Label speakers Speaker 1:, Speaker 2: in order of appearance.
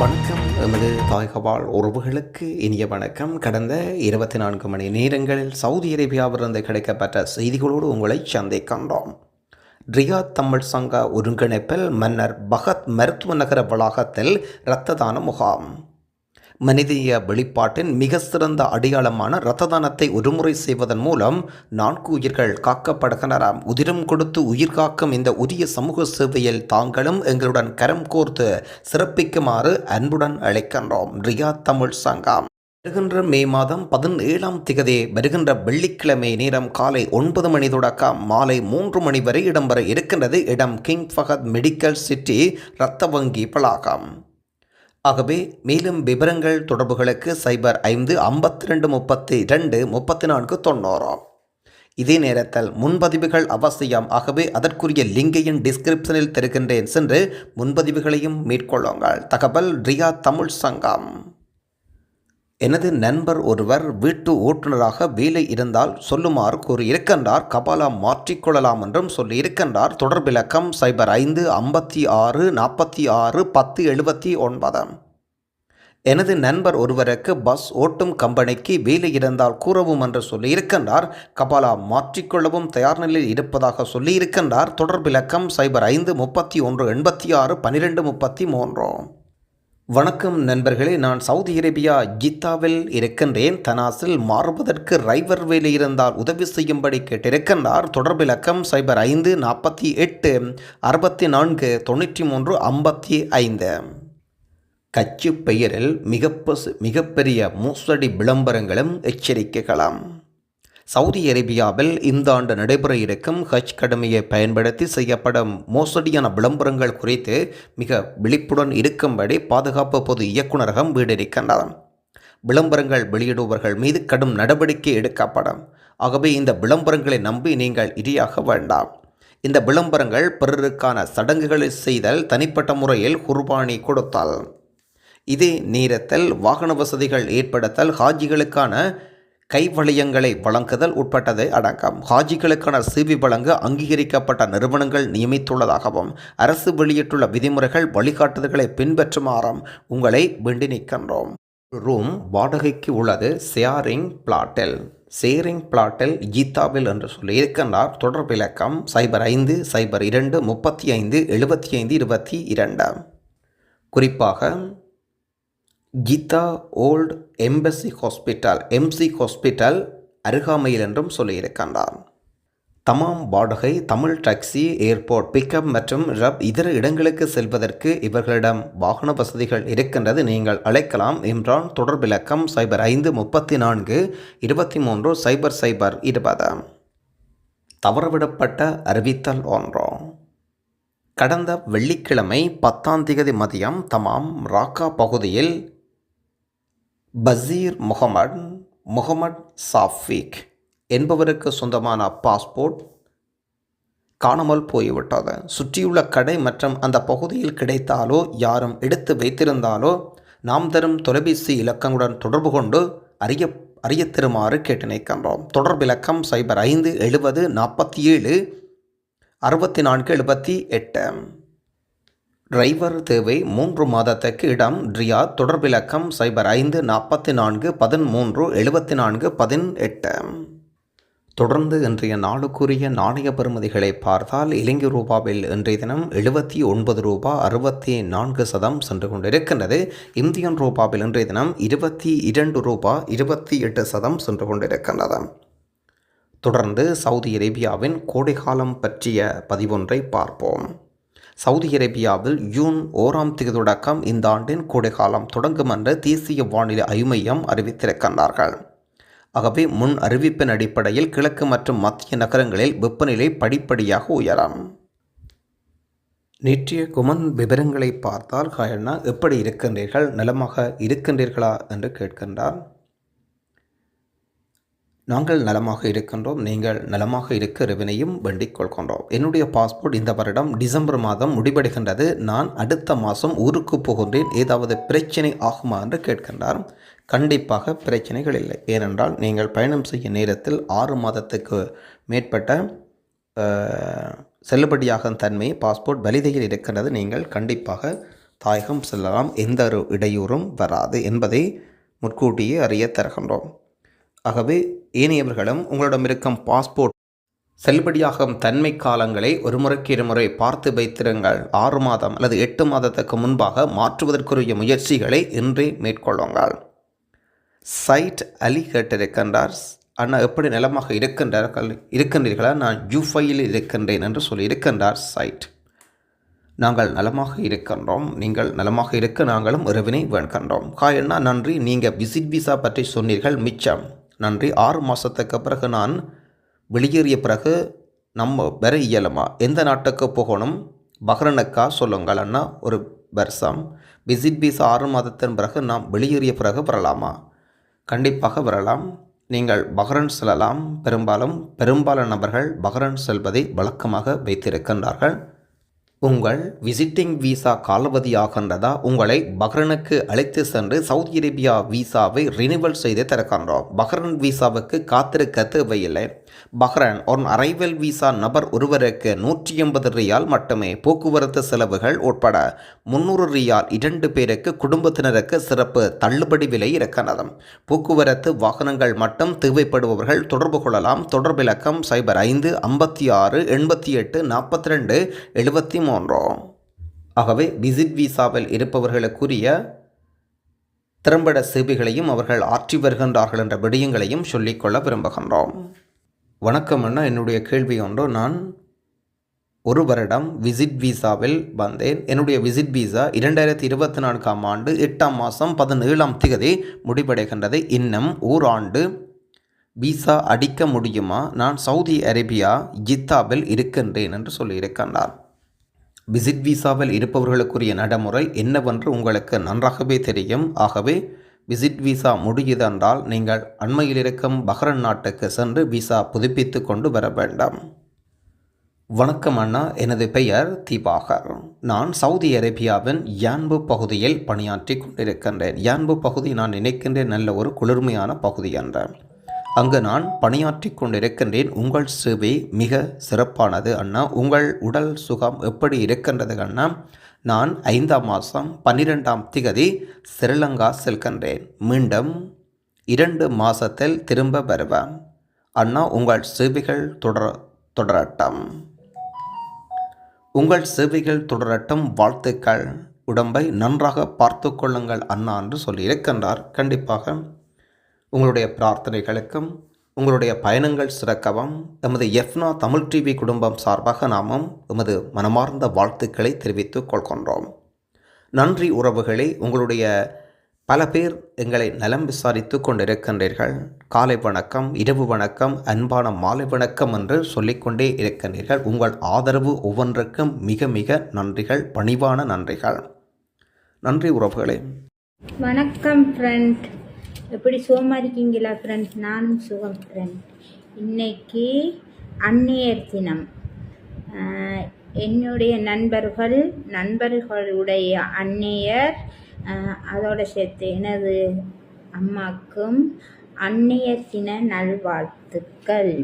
Speaker 1: வணக்கம். எமது தாய்கபால் உறவுகளுக்கு இனிய வணக்கம். கடந்த இருபத்தி நான்கு மணி நேரங்களில் சவுதி அரேபியாவிலிருந்து கிடைக்கப்பட்ட செய்திகளோடு உங்களை சந்திக்கின்றோம். ரியாத் தமிழ் சங்க ஒருங்கிணைப்பில் மன்னர் பகத் மருத்துவ நகர வளாகத்தில் இரத்த தான முகாம். மனிதய வெளிப்பாட்டின் மிக சிறந்த அடையாளமான இரத்த தானத்தை ஒருமுறை செய்வதன் மூலம் நான்கு உயிர்கள் காக்கப்படுகின்றன. உதிரம் கொடுத்து உயிர் காக்கும் இந்த உரிய சமூக சேவையில் தாங்களும் எங்களுடன் கரம் கோர்த்து சிறப்பிக்குமாறு அன்புடன் அழைக்கின்றோம். ரியா தமிழ் சங்கம். வருகின்ற மே மாதம் பதினேழாம் திகதி வருகின்ற வெள்ளிக்கிழமை நேரம் காலை ஒன்பது மணி தொடக்கம். மாலை மூன்று மணி வரை இடம்பெற இருக்கின்றது இடம் கிங் ஃபஹத் மெடிக்கல் சிட்டி இரத்த வங்கி பலாகம் ஆகவே மேலும் விவரங்கள் தொடர்புகளுக்கு சைபர் ஐந்து ஐம்பத்தி ரெண்டு முப்பத்தி ரெண்டு முப்பத்தி நான்கு தொண்ணூறாம். இதே நேரத்தில் முன்பதிவுகள் அவசியம். ஆகவே அதற்குரிய லிங்கையும் டிஸ்கிரிப்ஷனில் தருகின்றேன். சென்று முன்பதிவுகளையும் மேற்கொள்ளுங்கள். தகவல் ரியா தமிழ் சங்கம். எனது நண்பர் ஒருவர் வீட்டு ஓட்டுநராக வேலை இருந்தால் சொல்லுமாறு கூறியிருக்கின்றார். கபாலா மாற்றிக்கொள்ளலாம் என்றும் சொல்லியிருக்கின்றார். தொடர்பிலக்கம் சைபர் ஐந்து ஐம்பத்தி ஆறு நாற்பத்தி ஆறு பத்து எழுபத்தி ஒன்பது. எனது நண்பர் ஒருவருக்கு பஸ் ஓட்டும் கம்பெனிக்கு வேலை இருந்தால் கூறவும் என்று சொல்லியிருக்கின்றார். கபாலா மாற்றிக்கொள்ளவும் தயார் நிலையில் இருப்பதாக சொல்லியிருக்கின்றார். தொடர்பிலக்கம் சைபர் ஐந்து முப்பத்தி ஒன்று எண்பத்தி ஆறு பன்னிரெண்டு முப்பத்தி மூன்று. வணக்கம் நண்பர்களே நான் சவுதி அரேபியா ஜித்தாவில் இருக்கின்றேன். தனாஸில் மாறுவதற்கு ரைவர் வேலை இருந்தால் உதவி செய்யும்படி கேட்டிருக்கின்றார். தொடர்பிலக்கம் சைபர் ஐந்து நாற்பத்தி எட்டு அறுபத்தி நான்கு தொண்ணூற்றி மூன்று ஐம்பத்தி ஐந்து. கட்சி பெயரில் மிக மிகப்பெரிய மோசடி விளம்பரங்களும் எச்சரிக்கைகளாம். சவுதி அரேபியாவில் இந்த ஆண்டு நடைபெற இருக்கும் ஹஜ் கடமையை பயன்படுத்தி செய்யப்படும் மோசடியான விளம்பரங்கள் குறித்து மிக விழிப்புடன் இருக்கும்படி பாதுகாப்பு பொது இயக்குநரகம் வீடிருக்கின்றது விளம்பரங்கள் வெளியிடுபவர்கள் மீது கடும் நடவடிக்கை எடுக்கப்படும். ஆகவே இந்த விளம்பரங்களை நம்பி நீங்கள் இரியாக வேண்டாம். இந்த விளம்பரங்கள் பிறருக்கான சடங்குகளை செய்தல் தனிப்பட்ட முறையில் குர்பானி கொடுத்தல். இதே நேரத்தில் வாகன வசதிகள் ஏற்படுத்தல் ஹாஜிகளுக்கான கைவளையங்களை வழங்குதல் உட்பட்டது அடங்கும் ஹாஜிகளுக்கான சிபி வழங்க அங்கீகரிக்கப்பட்ட நிறுவனங்கள் நியமித்துள்ளதாகவும் அரசு வெளியிட்டுள்ள விதிமுறைகள் வழிகாட்டுதல்களை பின்பற்றுமாறும் உங்களை வேண்டி நிற்கின்றோம். ரூம் வாடகைக்கு உள்ளது ஷேரிங் பிளாட்டில். சேரிங் பிளாட்டில் கீதாவில் என்று சொல்லி இருக்கின்றார். தொடர்பிலக்கம் சைபர் ஐந்து சைபர் இரண்டு முப்பத்தி ஐந்து எழுபத்தி ஐந்து இருபத்தி இரண்டு. குறிப்பாக Geetha old embassy hospital MC hospital அருகாமையில் என்றும் சொல்லியிருக்கின்றார் தமாம் வாடகை தமிழ் டாக்ஸி ஏர்போர்ட் பிக்கப் மற்றும் ரப் இதர இடங்களுக்கு செல்வதற்கு இவர்களிடம் வாகன வசதிகள் இருக்கின்றது நீங்கள் அழைக்கலாம் இம்ரான் தொடர்பிலக்கம் சைபர் ஐந்து முப்பத்தி நான்கு இருபத்தி மூன்று சைபர் சைபர் இருபது. தவறவிடப்பட்ட அறிவித்தல் ஒன்றும் கடந்த வெள்ளிக்கிழமை பத்தாம் திகதி மதியம் தமாம் ராக்கா பகுதியில் பசீர் முகமட் முகமட் சாஃபிக் என்பவருக்கு சொந்தமான பாஸ்போர்ட் காணாமல் போய்விட்டது. சுற்றியுள்ள கடை மற்றும் அந்த பகுதியில் கிடைத்தாலோ யாரும் எடுத்து வைத்திருந்தாலோ நாம் தரும் தொலைபேசி இலக்கங்களுடன் தொடர்பு கொண்டு அறிய அறிய தருமாறு கேட்டு நிற்கின்றோம் தொடர்பிலக்கம் சைபர் ஐந்து எழுபது நாற்பத்தி ஏழு அறுபத்தி நான்கு எழுபத்தி எட்டு. டிரைவர் தேவை மூன்று மாதத்துக்கு இடம். ரியாத் தொடர்பிலக்கம் சைபர் ஐந்து நாற்பத்தி நான்கு பதிமூன்று எழுபத்தி நான்கு பதினெட்டு. தொடர்ந்து இன்றைய நாளுக்குரிய நாணய பெறுமதிகளை பார்த்தால் இலங்கை ரூபாவில் இன்றைய தினம் எழுபத்தி ஒன்பது ரூபா அறுபத்தி நான்கு சதம் சென்று கொண்டிருக்கின்றது. இந்தியன் ரூபாவில் இன்றைய தினம் இருபத்தி இரண்டு ரூபா இருபத்தி எட்டு சதம் சென்று கொண்டிருக்கின்றது. தொடர்ந்து சவுதி அரேபியாவின் கோடைகாலம் பற்றிய பதிவொன்றை பார்ப்போம். சவுதி அரேபியாவில் ஜூன் ஓராம் தேதி தொடக்கம் இந்த ஆண்டின் கோடைக்காலம் தொடங்கும் என்று தேசிய வானிலை ஐமையம் அறிவித்திருக்கின்றார்கள். ஆகவே முன் அறிவிப்பின் அடிப்படையில் கிழக்கு மற்றும் மத்திய நகரங்களில் வெப்பநிலை படிப்படியாக உயரும். நேற்றைய குமன் விவரங்களை பார்த்தால் ஹயனா எப்படி இருக்கின்றீர்கள்? நலமாக இருக்கின்றீர்களா? என்று கேட்கின்றார். நாங்கள் நலமாக இருக்கின்றோம் நீங்கள் நலமாக இருக்க ரெவனையும் வேண்டிக் கொள்கின்றோம். என்னுடைய பாஸ்போர்ட் இந்த வருடம் டிசம்பர் மாதம் முடிவடைகின்றது. நான் அடுத்த மாதம் ஊருக்கு போகின்றேன். ஏதாவது பிரச்சனை ஆகுமா என்று கேட்கின்றார். கண்டிப்பாக பிரச்சனைகள் இல்லை. ஏனென்றால் நீங்கள் பயணம் செய்ய நேரத்தில் ஆறு மாதத்துக்கு மேற்பட்ட செல்லுபடியாகும் தன்மை பாஸ்போர்ட் வலிதையில் இருக்கின்றது. நீங்கள் கண்டிப்பாக தாயகம் செல்லலாம். எந்த ஒரு இடையூறும் வராது என்பதை முன்கூட்டியே அறிய தருகின்றோம். ஆகவே ஏனையவர்களும் உங்களிடம் இருக்கும் பாஸ்போர்ட் செல்லுபடியாகும் தன்மை காலங்களை ஒரு முறைக்கு இருமுறை பார்த்து வைத்திருங்கள். ஆறு மாதம் அல்லது எட்டு மாதத்துக்கு முன்பாக மாற்றுவதற்குரிய முயற்சிகளை இன்றே மேற்கொள்ளுங்கள். சைட் அலி கேட்டிருக்கின்றார். அண்ணா எப்படி நிலமாக இருக்கின்றார்கள்? இருக்கின்றீர்களா? நான் யூஃபையில் இருக்கின்றேன் என்று சொல்லி இருக்கின்றார் சைட். நாங்கள் நலமாக இருக்கின்றோம். நீங்கள் நலமாக இருக்க நாங்களும் உறவினை வேண்கின்றோம். காயண்ணா நன்றி. நீங்கள் விசிட் விசா பற்றி சொன்னீர்கள். மிச்சம். நன்றி. ஆறு மாதத்துக்கு பிறகு நான் வெளியேறிய பிறகு நம்ம வர இயலுமா? எந்த நாட்டுக்கு போகணும்? பஹ்ரனுக்கா? சொல்லுங்கள் அண்ணா. ஒரு வருஷம். விசிட் பீஸ் ஆறு மாதத்தின் பிறகு நாம் வெளியேறிய பிறகு வரலாமா? கண்டிப்பாக வரலாம். நீங்கள் பஹ்ரன் செல்லலாம். பெரும்பாலும் பெரும்பாலான நபர்கள் பஹ்ரன் செல்வதை வழக்கமாக வைத்திருக்கின்றார்கள். உங்கள் விசிட்டிங் விசா காலாவதியாகின்றதா? உங்களை பஹ்ரனுக்கு அழைத்து சென்று சவுதி அரேபியா விசாவை ரினிவல் செய்து திறக்கின்றோம். பஹ்ரன் விசாவுக்கு காத்திருக்க தேவையில்லை. பஹ்ரன் ஒரு அரைவல் விசா நபர் ஒருவருக்கு நூற்றி எண்பது ரியால் மட்டுமே போக்குவரத்து செலவுகள் உட்பட முந்நூறு ரியால் இரண்டு பேருக்கு குடும்பத்தினருக்கு சிறப்பு தள்ளுபடி விலை இருக்கிறது போக்குவரத்து வாகனங்கள் மட்டும் தேவைப்படுபவர்கள் தொடர்பு கொள்ளலாம். தொடர்பிலக்கம் சைபர் ஐந்து ஐம்பத்தி ஆறு எண்பத்தி எட்டு நாற்பத்தி ரெண்டு எழுபத்தி மூன்று? ஆகவே விசிட் விசாவில் இருப்பவர்களுக்குரிய திறம்பட சேவைகளையும் அவர்கள் ஆற்றி வருகின்றார்கள் என்ற விடயங்களையும் சொல்லிக்கொள்ள விரும்புகின்றோம். வணக்கம் அண்ணா. என்னுடைய கேள்வி ஒன்று. நான் ஒரு வருடம் விசிட் விசாவில் வந்தேன். என்னுடைய விசிட் விசா இரண்டாயிரத்தி இருபத்தி நான்காம் ஆண்டு எட்டாம் மாதம் பதினேழாம் திகதி முடிவடைகின்றது. இன்னும் ஓராண்டு விசா அடிக்க முடியுமா? நான் சவுதி அரேபியா ஜித்தாவில் இருக்கின்றேன் என்று சொல்லியிருக்கின்றார். விசிட் விசாவில் இருப்பவர்களுக்குரிய நடைமுறை என்னவென்று உங்களுக்கு நன்றாகவே தெரியும். ஆகவே விசிட் விசா முடியுதென்றால் நீங்கள் அண்மையில் இருக்கும் பஹ்ரன் நாட்டுக்கு சென்று விசா புதுப்பித்து கொண்டு வர வேண்டாம். வணக்கம் அண்ணா. எனது பெயர் தீபாகர் நான் சவுதி அரேபியாவின் யான்பு பகுதியில் பணியாற்றி கொண்டிருக்கின்றேன். யான்பு பகுதி நான் நினைக்கின்றேன் நல்ல ஒரு குளிர்மையான பகுதி என்றேன் அங்கு நான் பணியாற்றி கொண்டிருக்கின்றேன். உங்கள் சேவை மிக சிறப்பானது அண்ணா. உங்கள் உடல் சுகம் எப்படி இருக்கின்றது அண்ணா? நான் ஐந்தாம் மாதம் பன்னிரெண்டாம் திகதி ஸ்ரீலங்கா செல்கின்றேன். மீண்டும் இரண்டு மாதத்தில் திரும்ப வருவேன். அண்ணா உங்கள் சேவைகள் தொடர தொடரட்டும். உங்கள் சேவைகள் தொடரட்டும். வாழ்த்துக்கள். உடம்பை நன்றாக பார்த்து கொள்ளுங்கள் அண்ணா என்று சொல்லியிருக்கின்றார். கண்டிப்பாக உங்களுடைய பிரார்த்தனைகளுக்கும் உங்களுடைய பயணங்கள் சிறக்கவும் எமது எஃப்னா தமிழ் டிவி குடும்பம் சார்பாக நாமும் எமது மனமார்ந்த வாழ்த்துக்களை தெரிவித்துக் கொள்கின்றோம். நன்றி உறவுகளே உங்களுடைய பல பேர் எங்களை நலம் விசாரித்து கொண்டிருக்கின்றீர்கள். காலை வணக்கம் இரவு வணக்கம் அன்பான மாலை வணக்கம் என்று சொல்லிக்கொண்டே இருக்கின்றீர்கள். உங்கள் ஆதரவு ஒவ்வொன்றுக்கும் மிக மிக நன்றிகள் பணிவான நன்றிகள். நன்றி உறவுகளே.
Speaker 2: வணக்கம் ஃப்ரெண்ட் எப்படி சுகமாக இருக்கீங்களா ஃப்ரெண்ட்ஸ் நானும் சுகம் ஃப்ரெண்ட் இன்னைக்கு அந்நியர் தினம். என்னுடைய நண்பர்கள் நண்பர்களுடைய அந்நியர் அதோட சேர்த்து எனது அம்மாக்கும் அந்நியர் தின நல்வாழ்த்துக்கள்.